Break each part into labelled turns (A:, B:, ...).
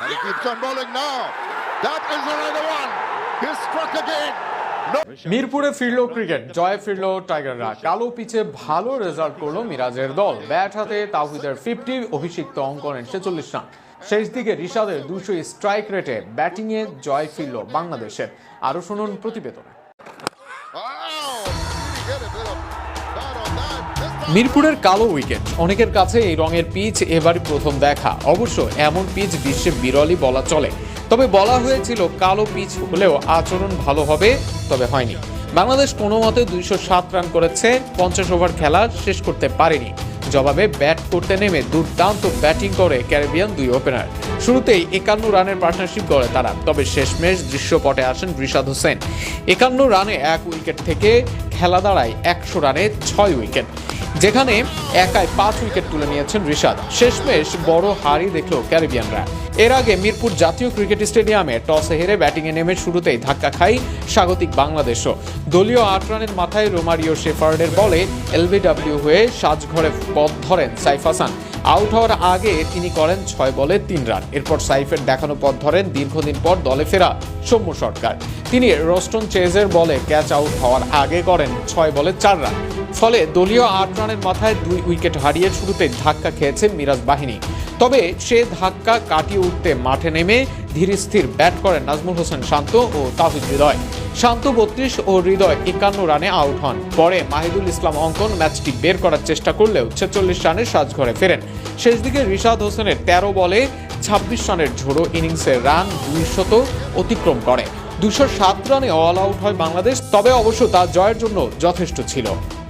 A: And he keeps on bowling now. That is another one. He struck again.
B: মিরপুরে ফিরল cricket, জয় ফিরল টাইগাররা কালো পিচে ভালো রেজাল্ট করল মিরাজের দল ব্যাট হাতে তাহিদের ফিফটি অভিষিক্ত অঙ্ক নেন ছেচল্লিশ রান শেষ দিকে রিশাদের দুশো স্ট্রাইক রেটে ব্যাটিংয়ে জয় ফিরল বাংলাদেশের আরও শুনুন প্রতিবেদনে মিরপুরের কালো উইকেট। অনেকের কাছে এই রঙের পিচ এবারই প্রথম দেখা। অবশ্য এমন পিচ বিশ্বে বিরলই বলা চলে। তবে বলা হয়েছিল কালো পিচ হলেও আচরণ ভালো হবে, তবে হয়নি। বাংলাদেশ কোনো মতে দুইশো সাত রান করেছে, পঞ্চাশ ওভার খেলা শেষ করতে পারেনি। জবাবে ব্যাট করতে নেমে দুর্দান্ত ব্যাটিং করে ক্যারিবিয়ান দুই ওপেনার। শুরুতেই একান্ন রানের পার্টনারশিপ করে তারা, তবে শেষমেশ দৃশ্যপটে আসেন রিশাদ হোসেন। একান্ন রানে এক উইকেট থেকে খেলা দাঁড়ায় একশো রানে ছয় উইকেট। যেখানে একাই পাঁচ উইকেট তুলে নিয়েছেন রিশাদ। শেষমেশ বড় হারি দেখল ক্যারিবিয়ানরা। এর আগে মিরপুর জাতীয় ক্রিকেট স্টেডিয়ামে টসে হেরে ব্যাটিংয়ে নেমে শুরুতেই ধাক্কা খাই স্বাগতিক বাংলাদেশও। দলীয় আট রানের মাথায় রোমারিও শেফার্ডের বলে এলবিডব্লিউ হয়ে সাজঘরে পথ ধরেন সাইফ হাসান। আউট হওয়ার আগে তিনি করেন ছয় বলে তিন রান। এরপর সাইফের দেখানো পথ ধরেন দীর্ঘদিন পর দলে ফেরা সৌম্য সরকার। তিনি রস্টন চেজের বলে ক্যাচ আউট হওয়ার আগে করেন ছয় বলে চার রান। ফলে দলীয় আট রানের মাথায় দুই উইকেট হারিয়ে শুরুতে ধাক্কা খেয়েছে মিরাজ বাহিনী। তবে সে ধাক্কা কাটিয়ে উঠতে মাঠে নেমে ধীর স্থির ব্যাট করেন নাজমুল হোসেন শান্ত ও তাহিদ হৃদয়। শান্ত বত্রিশ ও হৃদয় একান্ন রানে আউট হন। পরে মাহিদুল ইসলাম অঙ্কন ম্যাচটি বের করার চেষ্টা করলেও ছেচল্লিশ রানে সাজঘরে ফেরেন। শেষ দিকে রিশাদ হোসেনের তেরো বলে ছাব্বিশ রানের ঝোড়ো ইনিংসের রান দুই শত অতিক্রম করে। দুশো সাত রানে অল আউট হয় বাংলাদেশ, তবে অবশ্য তা জয়ের জন্য যথেষ্ট ছিল।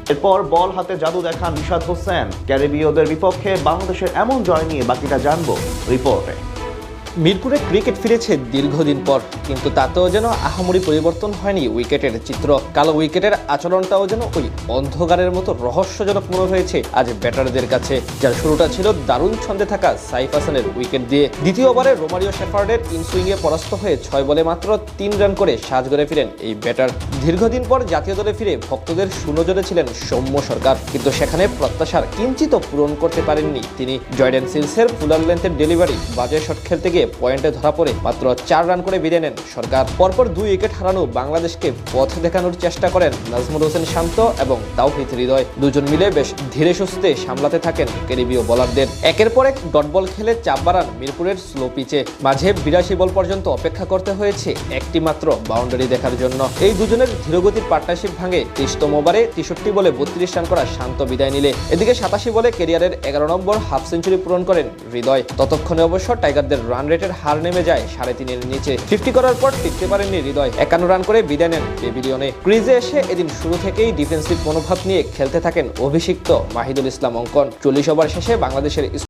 C: এরপর বল হাতে জাদু দেখান নিশাদ হোসেন। ক্যারিবীয়দের বিপক্ষে বাংলাদেশের এমন জয় নিয়ে বাকিটা জানব রিপোর্টে।
D: মিরপুরে ক্রিকেট ফিরেছে দীর্ঘদিন পর, কিন্তু তাতেও যেন আহামরি পরিবর্তন হয়নি উইকেটের চিত্র। কালো উইকেটের আচরণটাও যেন ওই অন্ধকারের মতো রহস্যজনক মনে হয়েছে আজ ব্যাটারদের কাছে, যার শুরুটা ছিল দারুণ ছন্দে থাকা সাইফ হাসানের উইকেট দিয়ে। দ্বিতীয় ওভারে রোমারিও শেফার্ডের ইনসুইংয়ে পরাস্ত হয়ে ছয় বলে মাত্র তিন রান করে সাজগড়ে ফিরেন এই ব্যাটার। দীর্ঘদিন পর জাতীয় দলে ফিরে ভক্তদের সুনজরে ছিলেন সৌম্য সরকার, কিন্তু সেখানে প্রত্যাশার কিঞ্চিত পূরণ করতে পারেননি তিনি। জয়ডেন সিলসের ফুলার লেন্থের ডেলিভারি, বাজে শট খেলতে গিয়ে পয়েন্টে ধরা পড়ে মাত্র চার রান করে বিদায় নেন সরকার। পরপর দুই উইকেট হারানো বাংলাদেশকে পথ দেখানোর চেষ্টা করেন নাজমুল হোসেন শান্ত এবং তাওহিদ হৃদয়। দুজন মিলে বেশ ধীরে সুস্থে সামলাতে থাকেন ক্যারিবীয় বোলারদের। একের পর এক ডট বল খেলে চাপ বাড়ান মিরপুরের স্লো পিচে। মাঝে বিরাশি বল পর্যন্ত অপেক্ষা করতে হয়েছে একটি মাত্র বাউন্ডারি দেখার জন্য। এই দুজনের ধীরগতির পার্টনারশিপ ভাঙে তেইশতম ওভারে তেষট্টি বলে বত্রিশ রান করা শান্ত বিদায় নিলে। এদিকে সাতাশি বলে কেরিয়ারের এগারো নম্বর হাফ সেঞ্চুরি পূরণ করেন হৃদয়। ততক্ষণে অবশ্য টাইগারদের রান রেটের হার নেমে যায় সাড়ে তিনের নিচে। ফিফটি করার পর টিকতে পারেননি হৃদয়। একান্ন রান করে বিদায় নেন পেভিলিয়নে। ক্রিজে এসে এদিন শুরু থেকেই ডিফেন্সিভ মনোভাব নিয়ে খেলতে থাকেন অভিষিক্ত মাহিদুল ইসলাম অঙ্কন। চল্লিশ ওভার শেষে বাংলাদেশের